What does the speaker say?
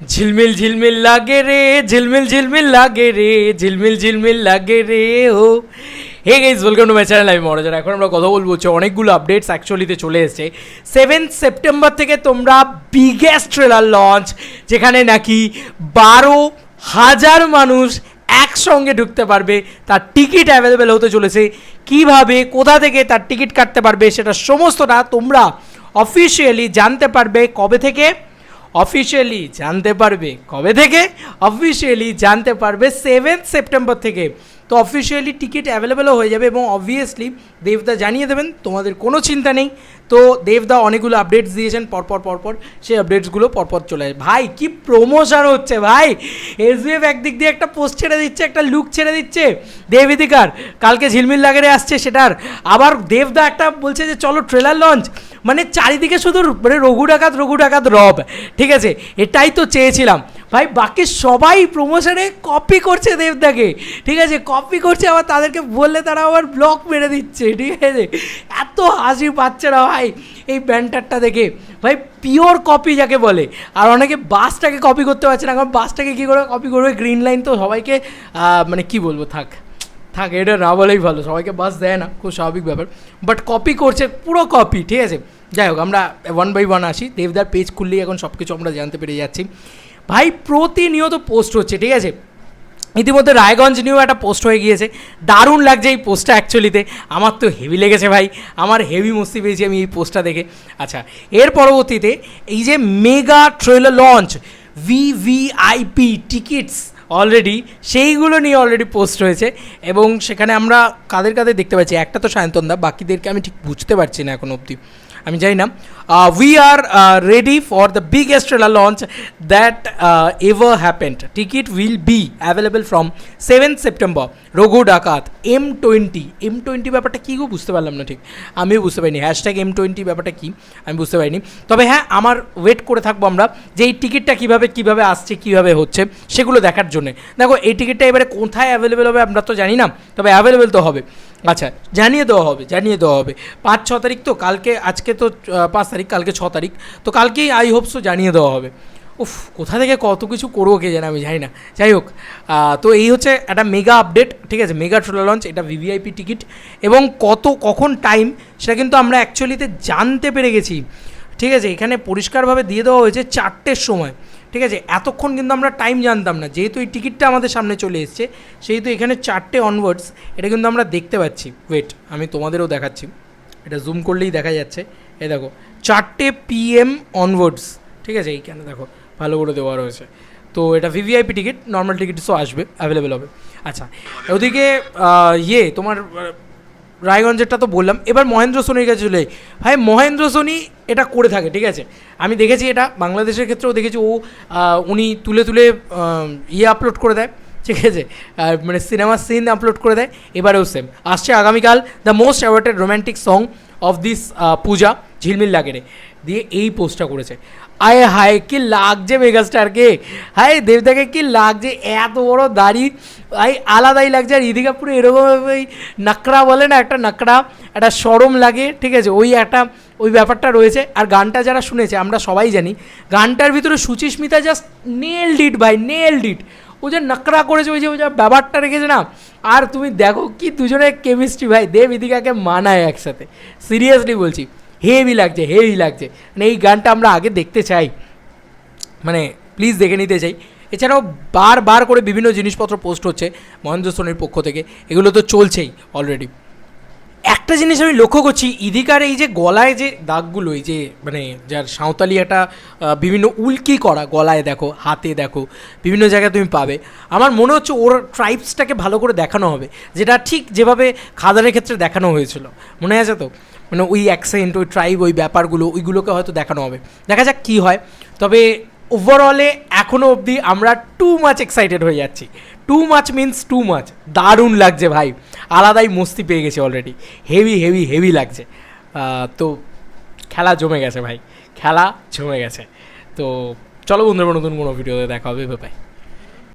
ঝিলমিল ঝিলমিল লাগে রে, ঝিলমিল ঝিলমিল লাগে রে, ঝিলমিল ঝিলমিল লাগে রে, ও। Hey guys welcome to my channel আমি মনোজার এখন আমরা কথা বলব হচ্ছে অনেকগুলো আপডেটস অ্যাকচুয়ালিতে চলে এসেছে। সেভেন্থ সেপ্টেম্বর থেকে তোমরা বিগেস্ট ট্রেলার লঞ্চ যেখানে নাকি বারো হাজার মানুষ একসঙ্গে ঢুকতে পারবে, তার টিকিট অ্যাভেলেবেল হতে চলেছে। কীভাবে, কোথা থেকে তার টিকিট কাটতে পারবে, সেটা সমস্তটা তোমরা অফিসিয়ালি জানতে পারবে কবে থেকে? অফিসিয়ালি জানতে পারবে কবে থেকে? অফিসিয়ালি জানতে পারবে সেভেন্থ সেপ্টেম্বর থেকে। তো অফিসিয়ালি টিকিট অ্যাভেলেবেলও হয়ে যাবে এবং অবভিয়াসলি দেবদা জানিয়ে দেবেন, তোমাদের কোনো চিন্তা নেই। তো দেবদা অনেকগুলো আপডেটস দিয়েছেন, পরপর পরপর সেই আপডেটসগুলো পরপর চলে আসে ভাই, কি প্রমোশন হচ্ছে ভাই! এসবিএফ একদিক দিয়ে একটা পোস্ট ছেড়ে দিচ্ছে, একটা লুক ছেড়ে দিচ্ছে। দেবিদিকার, কালকে ঝিলমিল লাগেরে আসছে সেটার। আবার দেবদা একটা বলছে যে, চলো ট্রেলার লঞ্চ মানে চারিদিকে শুধু মানে রঘু ডাকাত রঘু ডাকাত রব। ঠিক আছে, এটাই তো চেয়েছিলাম। ভাই, বাকি সবাই প্রমোশনে কপি করছে দেবদাকে। ঠিক আছে কপি করছে, আবার তাদেরকে বললে তারা আবার ব্লক মেরে দিচ্ছে, ঠিক আছে? এত হাসি পাচ্ছে না ভাই, এই ব্যান্ডারটা দেখে। ভাই পিওর কপি যাকে বলে। আর অনেকে বাসটাকে কপি করতে পারছে না, কারণ বাসটাকে কী করে কপি করবে? গ্রিন লাইন তো সবাইকে মানে কি বলব, থাক থাক, এটা না বলেই ভালো, সবাইকে বাস দেয় না, খুব স্বাভাবিক ব্যাপার। বাট কপি করছে, পুরো কপি ঠিক আছে? যাই হোক, আমরা ওয়ান বাই ওয়ান আসি, দেবদার পেজ খুললেই এখন সব কিছু আমরা জানতে পেরে যাচ্ছি। ভাই, প্রতিনিয়ত পোস্ট হচ্ছে, ঠিক আছে? ইতিমধ্যে রায়গঞ্জ নিয়েও একটা পোস্ট হয়ে গিয়েছে। দারুণ লাগছে এই পোস্টটা অ্যাকচুয়ালিতে আমার তো হেভি লেগেছে ভাই। আমার হেভি মস্তি পেয়েছি আমি এই পোস্টটা দেখে। আচ্ছা এর পরবর্তীতে এই যে mega trailer launch VVIP tickets already সেইগুলো নিয়ে অলরেডি পোস্ট হয়েছে। এবং সেখানে আমরা কাদের কাদের দেখতে পাচ্ছি? একটা তো সায়ন্তনদা বাকিদেরকে আমি ঠিক বুঝতে পারছি না এখন অবধি। আমি জানি না। We are ready for the biggest launch that ever happened ticket will be available from seventh September Raghu Dakat M twenty M twenty ব্যাপারটা কী গো? বুঝতে পারলাম না ঠিক। আমিও বুঝতে পারিনি। হ্যাশট্যাগ এম টোয়েন্টি ব্যাপারটা কী? আমি বুঝতে পারিনি। তবে হ্যাঁ আমার ওয়েট করে থাকব আমরা যে এই টিকিটটা কীভাবে কীভাবে আসছে, কীভাবে হচ্ছে, সেগুলো দেখার জন্যে। দেখো, এই টিকিটটা এবারে কোথায় অ্যাভেলেবেল হবে আমরা তো জানি না, তবে অ্যাভেলেবেল তো হবে। আচ্ছা জানিয়ে দেওয়া হবে, জানিয়ে দেওয়া হবে। পাঁচ, ছ তারিখ তো, কালকে, আজকে তো পাঁচ তারিখ, কালকে ছ তারিখ। তো কালকেই আই হোপসও জানিয়ে দেওয়া হবে। উফ, কোথা থেকে কত কিছু করব কে জানে, আমি জানি না। যাই হোক তো এই হচ্ছে একটা মেগা আপডেট ঠিক আছে? মেগা ট্রেলার লঞ্চ এটা ভিভিআইপি টিকিট এবং কত, কখন টাইম সেটা কিন্তু আমরা অ্যাকচুয়ালিতে জানতে পেরে গেছি। ঠিক আছে? এখানে পরিষ্কারভাবে দিয়ে দেওয়া হয়েছে চারটের সময়। ঠিক আছে? এতক্ষণ কিন্তু আমরা টাইম জানতাম না। যেহেতু এই টিকিটটা আমাদের সামনে চলে এসছে, সেহেতু এখানে চারটে অনওয়ার্ডস এটা কিন্তু আমরা দেখতে পাচ্ছি। ওয়েট আমি তোমাদেরও দেখাচ্ছি। এটা জুম করলেই দেখা যাচ্ছে। এই দেখো, চারটে পিএম অনওয়ার্ডস ঠিক আছে? এইখানে দেখো ভালো করে দেওয়া রয়েছে। তো এটা ভিভিআইপি টিকিট নর্মাল টিকিট টিকিটসও আসবে অ্যাভেলেবেল হবে। আচ্ছা ওদিকে ইয়ে তোমার রায়গঞ্জেরটা তো বললাম। এবার মহেন্দ্র সোনির কাছে চলে ভাই, মহেন্দ্র সোনি এটা করে থাকে, ঠিক আছে? আমি দেখেছি এটা, বাংলাদেশের ক্ষেত্রেও দেখেছি। ও উনি তুলে তুলে ইয়ে আপলোড করে দেয়, ঠিক আছে? মানে সিনেমার সিন আপলোড করে দেয়। এবারেও সেম আসছে আগামীকাল the most awarded romantic song of this Puja. ঝিলমিল লাগে রে দিয়ে এই পোস্টটা করেছে। আয় হায়, কি লাগছে মেগাস্টারকে হায়, দেবদাকে কি লাগছে? এত বড় দাড়ি। ভাই আলাদাই লাগছে। আর ইদিকা পুরো এরকম ওই নাকড়া বলে না, একটা নাকড়া, একটা সরম লাগে, ঠিক আছে? ওই একটা, ওই ব্যাপারটা রয়েছে। আর গানটা যারা শুনেছে, আমরা সবাই জানি, গানটার ভিতরে সুচিস্মিতা জাস্ট নেল ডিট ভাই নেল ডিট ও যে নাকড়া করেছে, ওই যে ওই যে ব্যাপারটা রেখেছে না? আর তুমি দেখো কি দুজনের কেমিস্ট্রি ভাই। দেব ইদিকাকে মানায় একসাথে। সিরিয়াসলি বলছি। হেভি লাগছে হেভি লাগছে। মানে এই গানটা আমরা আগে দেখতে চাই। মানে প্লিজ দেখে নিতে চাই। এছাড়াও বারবার করে বিভিন্ন জিনিসপত্র পোস্ট হচ্ছে মহেন্দ্র সোনির পক্ষ থেকে। এগুলো তো চলছেই অলরেডি একটা জিনিস আমি লক্ষ্য করছি, ইদিকার এই যে গলায় যে দাগগুলো, এই যে মানে যার সাঁওতালি একটা বিভিন্ন উল্কি করা গলায় দেখো, হাতে দেখো, বিভিন্ন জায়গায় তুমি পাবে। আমার মনে হচ্ছে ওর ট্রাইবসটাকে ভালো করে দেখানো হবে, যেটা ঠিক যেভাবে খাদানের ক্ষেত্রে দেখানো হয়েছিল। মনে আছে তো? মানে ওই অ্যাকসেন্ট ওই ট্রাইব ওই ব্যাপারগুলো, ওইগুলোকে হয়তো দেখানো হবে। দেখা যাক কী হয়। তবে ওভারঅলে এখনও অবধি আমরা টু মাচ এক্সাইটেড হয়ে যাচ্ছি। Too much means too much দারুণ লাগছে ভাই। আলাদাই মস্তি পেয়ে গেছে অলরেডি হেভি হেভি হেভি লাগছে। তো খেলা জমে গেছে ভাই। খেলা জমে গেছে। তো চলো বন্ধুরা, নতুন কোনো ভিডিওতে দেখা হবে। বাই